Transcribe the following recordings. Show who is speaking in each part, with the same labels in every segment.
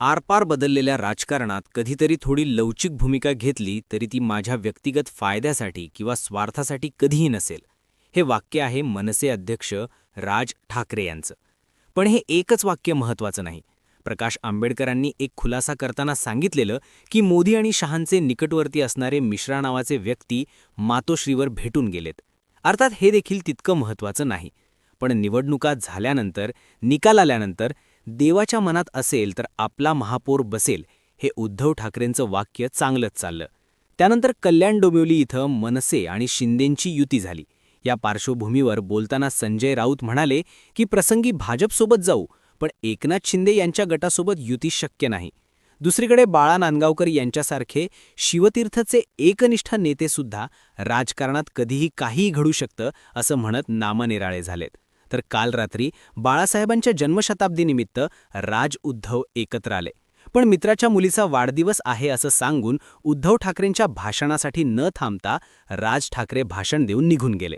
Speaker 1: आरपार बदललेल्या राजकारणात कधीतरी थोडी लवचिक भूमिका घेतली तरी ती माझ्या व्यक्तिगत फायद्यासाठी किंवा स्वार्थासाठी कधीही नसेल. हे वाक्य आहे मनसे अध्यक्ष राज ठाकरे यांचं. पण हे एकच वाक्य महत्त्वाचं नाही. प्रकाश आंबेडकरांनी एक खुलासा करताना सांगितलेलं की मोदी आणि शहांचे निकटवर्ती असणारे मिश्रा नावाचे व्यक्ती मातोश्रीवर भेटून गेलेत. अर्थात हे देखील तितकं महत्त्वाचं नाही. पण निवडणुका झाल्यानंतर निकाल आल्यानंतर देवाच्या मनात असेल तर आपला महापौर बसेल हे उद्धव ठाकरेंचं वाक्य चांगलंच चाललं. त्यानंतर कल्याण डोंबिवली इथं मनसे आणि शिंदेंची युती झाली. या पार्श्वभूमीवर बोलताना संजय राऊत म्हणाले की प्रसंगी भाजपसोबत जाऊ पण एकनाथ शिंदे यांच्या गटासोबत युती शक्य नाही. दुसरीकडे बाळा नांदगावकर यांच्यासारखे शिवतीर्थचे एकनिष्ठ नेतेसुद्धा राजकारणात कधीही काहीही घडू शकतं असं म्हणत नामनिराळे झालेत. तर काल रात्री बाळासाहेबांच्या जन्मशताब्दीनिमित्त राज उद्धव एकत्र आले. पण मित्राच्या मुलीचा वाढदिवस आहे असं सांगून उद्धव ठाकरेंच्या भाषणासाठी न थांबता राज ठाकरे भाषण देऊन निघून गेले.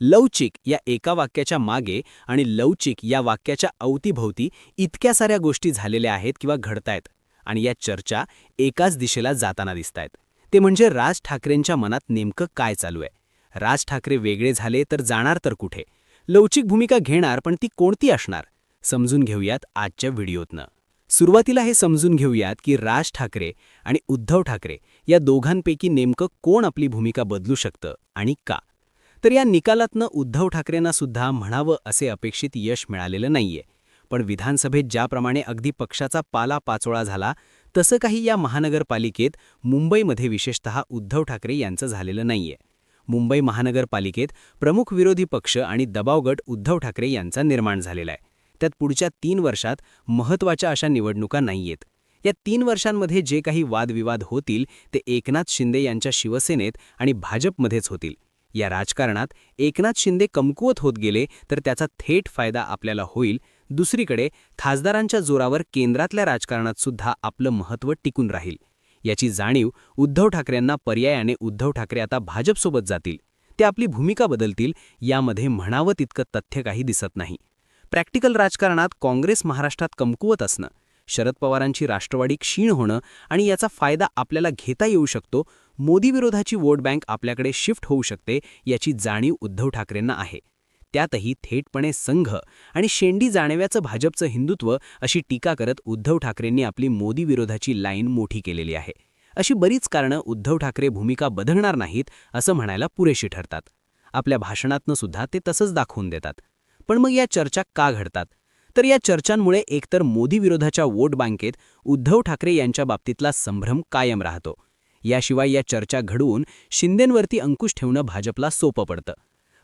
Speaker 1: लवचिक या एका वाक्याच्या मागे आणि लवचिक या वाक्याच्या अवतीभोवती इतक्या साऱ्या गोष्टी झालेल्या आहेत किंवा घडतायत आणि या चर्चा एकाच दिशेला जाताना दिसतायत. ते म्हणजे राज ठाकरेंच्या मनात नेमकं काय चालू आहे? राज ठाकरे वेगळे झाले तर जाणार तर कुठे? लवचिक भूमिका घेणार पण ती कोणती असणार? समजून घेऊयात आजच्या व्हिडिओतनं. सुरुवातीला हे समजून घेऊयात की राज ठाकरे आणि उद्धव ठाकरे या दोघांपैकी नेमकं कोण आपली भूमिका बदलू शकतं आणि का? तर या निकालातनं उद्धव ठाकरेंना सुद्धा म्हणावं असे अपेक्षित यश मिळालेलं नाहीये. पण विधानसभेत ज्याप्रमाणे अगदी पक्षाचा पाला पाचोळा झाला तसं काही या महानगरपालिकेत मुंबईमध्ये विशेषतः उद्धव ठाकरे यांचं झालेलं नाहीये. मुंबई महानगरपालिकेत प्रमुख विरोधी पक्ष आणि दबावगट उद्धव ठाकरे यांचा निर्माण झालेला आहे त्यात पुढच्या तीन वर्षात महत्त्वाच्या अशा निवडणुका नाहीयेत. या तीन वर्षांमध्ये जे काही वादविवाद होतील ते एकनाथ शिंदे यांच्या शिवसेनेत आणि भाजपमध्येच होतील. या राजकारणात एकनाथ शिंदे कमकुवत होत गेले तर त्याचा थेट फायदा आपल्याला होईल. दुसरीकडे खासदारांच्या जोरावर केंद्रातल्या राजकारणात सुद्धा आपलं महत्त्व टिकून राहील. याची जाणीव उद्धव ठाकरेंना पर्यायाने उद्धव ठाकरे आता भाजपसोबत जातील. ते आपली भूमिका बदलतील यामध्ये म्हणावं तितकं तथ्य काही दिसत नाही. प्रॅक्टिकल राजकारणात काँग्रेस महाराष्ट्रात कमकुवत असणं शरद पवारांची राष्ट्रवाडी क्षीण होणं आणि याचा फायदा आपल्याला घेता येऊ शकतो मोदी विरोधाची वोट बँक आपल्याकडे शिफ्ट होऊ शकते याची जाणीव उद्धव ठाकरेंना आहे. त्यातही थेटपणे संघ आणि शेंडी जाणव्याचं भाजपचं हिंदुत्व अशी टीका करत उद्धव ठाकरेंनी आपली मोदी विरोधाची लाईन मोठी केलेली आहे. अशी बरीच कारणं उद्धव ठाकरे भूमिका बदलणार नाहीत असं म्हणायला पुरेशी ठरतात. आपल्या भाषणातनं सुद्धा ते तसंच दाखवून देतात. पण मग या चर्चा का घडतात? तर या चर्चांमुळे एकतर मोदी विरोधाच्या वोट बँकेत उद्धव ठाकरे यांच्या बाबतीतला संभ्रम कायम राहतो. याशिवाय या चर्चा घडवून शिंदेंवरती अंकुश ठेवणं भाजपला सोपं पडतं.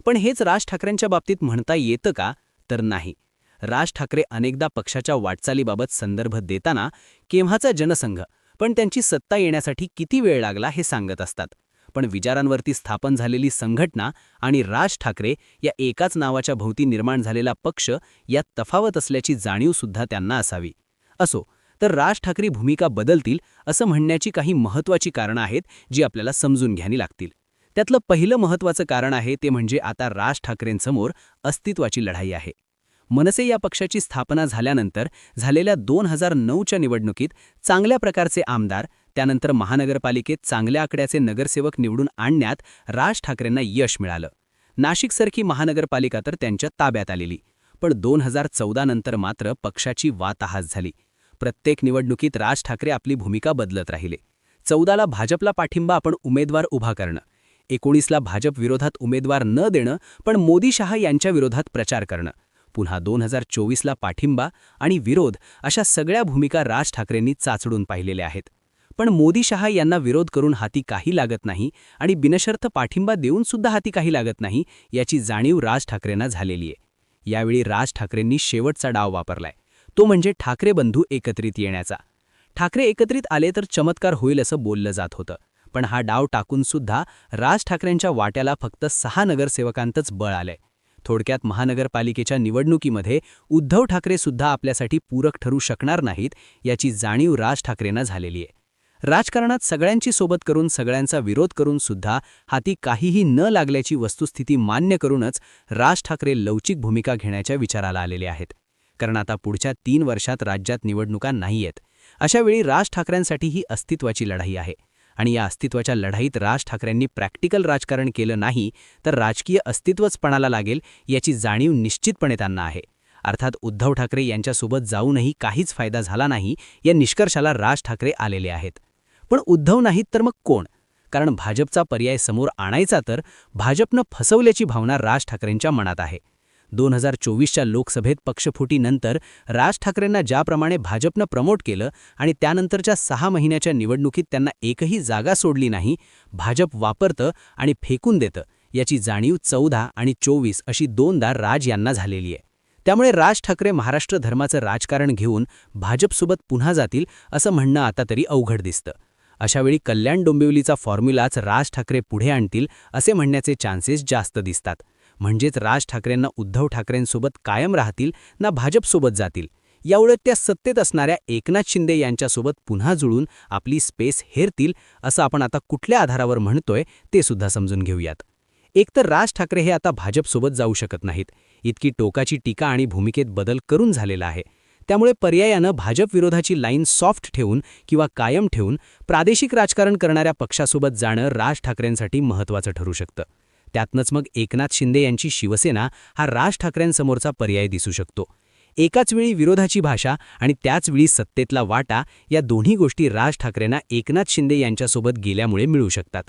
Speaker 1: पण हेच राज ठाकरेंच्या बाबतीत म्हणता येतं का? तर नाही. राज ठाकरे अनेकदा पक्षाच्या वाटचालीबाबत संदर्भ देताना केव्हाचा जनसंघ पण त्यांची सत्ता येण्यासाठी किती वेळ लागला हे सांगत असतात. पण विचारांवरती स्थापन झालेली संघटना आणि राज ठाकरे या एकाच नावाच्या भोवती निर्माण झालेला पक्ष यात तफावत असल्याची जाणीवसुद्धा त्यांना असावी. असो तर राज ठाकरे भूमिका बदलतील असं म्हणण्याची काही महत्त्वाची कारणं आहेत जी आपल्याला समजून घ्यावी लागतील. त्यातलं पहिलं महत्त्वाचं कारण आहे ते म्हणजे आता राज ठाकरेंसमोर अस्तित्वाची लढाई आहे. मनसे या पक्षाची स्थापना झाल्यानंतर झालेल्या दोन हजार नऊच्या निवडणुकीत चांगल्या प्रकारचे आमदार त्यानंतर महानगरपालिकेत चांगल्या आकड्याचे नगरसेवक निवडून आणण्यात राज ठाकरेंना यश मिळालं. नाशिकसारखी महानगरपालिका तर त्यांच्या ताब्यात आलेली. पण दोन हजार चौदा नंतर मात्र पक्षाची वाताहास झाली. प्रत्येक निवडणुकीत राज ठाकरे आपली भूमिका बदलत राहिले. चौदाला भाजपला पाठिंबा आपण उमेदवार उभा करणं एकोणीसला भाजप विरोधात उमेदवार न देणं पण मोदी शहा यांच्या विरोधात प्रचार करणं. पुन्हा दोन हजार चोवीसला पाठिंबा आणि विरोध अशा सगळ्या भूमिका राज ठाकरेंनी चाचडून पाहिलेल्या आहेत. पण मोदी शहा यांना विरोध करून हाती काही लागत नाही आणि बिनशर्त पाठिंबा देऊन सुद्धा हाती काही लागत नाही याची जाणीव राज ठाकरेंना झालेली आहे. यावेळी राज ठाकरेंनी शेवटचा डाव वापरलाय. तो म्हणजे ठाकरे बंधू एकत्रित येण्याचा. ठाकरे एकत्रित आले तर चमत्कार होईल असं बोललं जात होतं. पण हा डाव टाकून सुद्धा राज ठाकरेंच्या वाट्याला फक्त सहा नगरसेवकांतच बळ आलंय. थोडक्यात महानगरपालिकेच्या निवडणुकीमध्ये उद्धव ठाकरे सुद्धा आपल्यासाठी पूरक ठरू शकणार नाहीत याची जाणीव राज ठाकरेंना झालेली आहे. राजकारणात सगळ्यांची सोबत करून सगळ्यांचा विरोध करून सुद्धा हाती काहीही न लागल्याची वस्तुस्थिती मान्य करूनच राज ठाकरे लवचिक भूमिका घेण्याच्या विचाराला आलेले आहेत. कारण आता पुढच्या तीन वर्षात राज्यात निवडणुका नाहीयेत.
Speaker 2: अशावेळी राज ठाकरेंसाठी ही अस्तित्वाची लढाई आहे. आणि या अस्तित्वाच्या लढाईत राज ठाकरेंनी प्रॅक्टिकल राजकारण केलं नाही तर राजकीय अस्तित्वच पणाला लागेल याची जाणीव निश्चितपणे त्यांना आहे. अर्थात उद्धव ठाकरे यांच्यासोबत जाऊनही काहीच फायदा झाला नाही या निष्कर्षाला राज ठाकरे आलेले आहेत. पण उद्धव नाहीत तर मग कोण? कारण भाजपचा पर्याय समोर आणायचा तर भाजपनं फसवल्याची भावना राज ठाकरेंच्या मनात आहे. दोन हजार चोवीसच्या लोकसभेत पक्षफुटीनंतर राज ठाकरेंना ज्याप्रमाणे भाजपनं प्रमोट केलं आणि त्यानंतरच्या सहा महिन्याच्या निवडणुकीत त्यांना एकही जागा सोडली नाही भाजप वापरतं आणि फेकून देतं याची जाणीव चौदा आणि चोवीस अशी दोनदा राज यांना झालेली आहे. त्यामुळे राज ठाकरे महाराष्ट्र धर्माचं राजकारण घेऊन भाजपसोबत पुन्हा जातील असं म्हणणं आता तरी अवघड दिसतं. अशावेळी कल्याण डोंबिवलीचा फॉर्म्युलाच राज ठाकरे पुढे आणतील असे म्हणण्याचे चान्सेस जास्त दिसतात. म्हणजेच राज ठाकरेंना उद्धव ठाकरेंसोबत कायम राहतील ना भाजपसोबत जातील? याउलट त्या सत्तेत असणाऱ्या एकनाथ शिंदे यांच्यासोबत पुन्हा जुळून आपली स्पेस हेरतील असं आपण आता कुठल्या आधारावर म्हणतोय ते सुद्धा समजून घेऊयात. एकतर राज ठाकरे हे आता भाजपसोबत जाऊ शकत नाहीत. इतकी टोकाची टीका आणि भूमिकेत बदल करून झालेला आहे. त्यामुळे पर्यायानं भाजपविरोधाची लाईन सॉफ्ट ठेवून किंवा कायम ठेवून प्रादेशिक राजकारण करणाऱ्या पक्षासोबत जाणं राज ठाकरेंसाठी महत्त्वाचं ठरू शकतं. त्यातनंच मग एकनाथ शिंदे यांची शिवसेना हा राज ठाकरेंसमोरचा पर्याय दिसू शकतो. एकाच वेळी विरोधाची भाषा आणि त्याचवेळी सत्तेतला वाटा या दोन्ही गोष्टी राज ठाकरेंना एकनाथ शिंदे यांच्यासोबत गेल्यामुळे मिळू शकतात.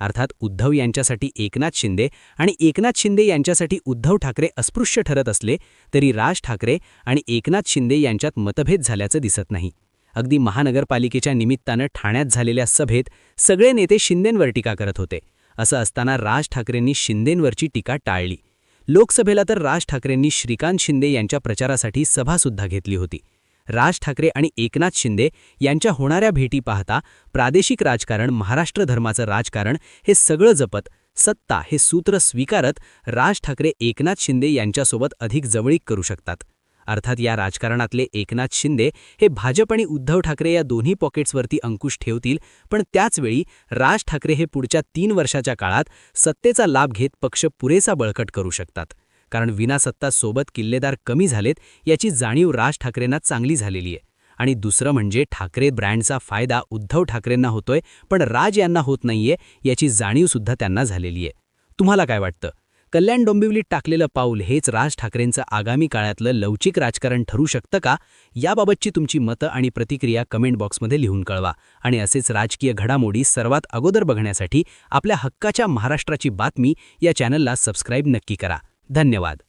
Speaker 2: अर्थात उद्धव यांच्यासाठी एकनाथ शिंदे आणि एकनाथ शिंदे यांच्यासाठी उद्धव ठाकरे अस्पृश्य ठरत असले तरी राज ठाकरे आणि एकनाथ शिंदे यांच्यात मतभेद झाल्याचं दिसत नाही. अगदी महानगरपालिकेच्या निमित्तानं ठाण्यात झालेल्या सभेत सगळे नेते शिंदेंवर टीका करत होते. असं असताना राज ठाकरेंनी शिंदेंवरची टीका टाळली. लोकसभेला तर राज ठाकरेंनी श्रीकांत शिंदे यांच्या प्रचारासाठी सभासुद्धा घेतली होती. राज ठाकरे आणि एकनाथ शिंदे यांच्या होणाऱ्या भेटी पाहता प्रादेशिक राजकारण महाराष्ट्र धर्माचं राजकारण हे सगळं जपत सत्ता हे सूत्र स्वीकारत राज ठाकरे एकनाथ शिंदे यांच्यासोबत अधिक जवळीक करू शकतात. अर्थात या राजकारणातले एकनाथ शिंदे हे भाजप आणि उद्धव ठाकरे या दोन्ही पॉकेट्सवरती अंकुश ठेवतील. पण त्याचवेळी राज ठाकरे हे पुढच्या तीन वर्षाच्या काळात सत्तेचा लाभ घेत पक्ष पुरेसा बळकट करू शकतात. कारण विनासत्ता सोबत किल्लेदार कमी झालेत याची जाणीव राज ठाकरेंना चांगली झालेली आहे. आणि दुसरं म्हणजे ठाकरे ब्रँडचा फायदा उद्धव ठाकरेंना होतोय पण राज यांना होत नाहीये याची जाणीवसुद्धा त्यांना झालेली आहे. तुम्हाला काय वाटतं? कल्याण डोंबिवलीत टाकलेलं पाऊल हेच राज ठाकरेंचं आगामी काळातलं लवचिक राजकारण ठरू शकतं का? याबाबतची तुमची मतं आणि प्रतिक्रिया कमेंट बॉक्समध्ये लिहून कळवा. आणि असेच राजकीय घडामोडी सर्वात अगोदर बघण्यासाठी आपल्या हक्काच्या महाराष्ट्राची बातमी या चॅनलला सबस्क्राईब नक्की करा. धन्यवाद.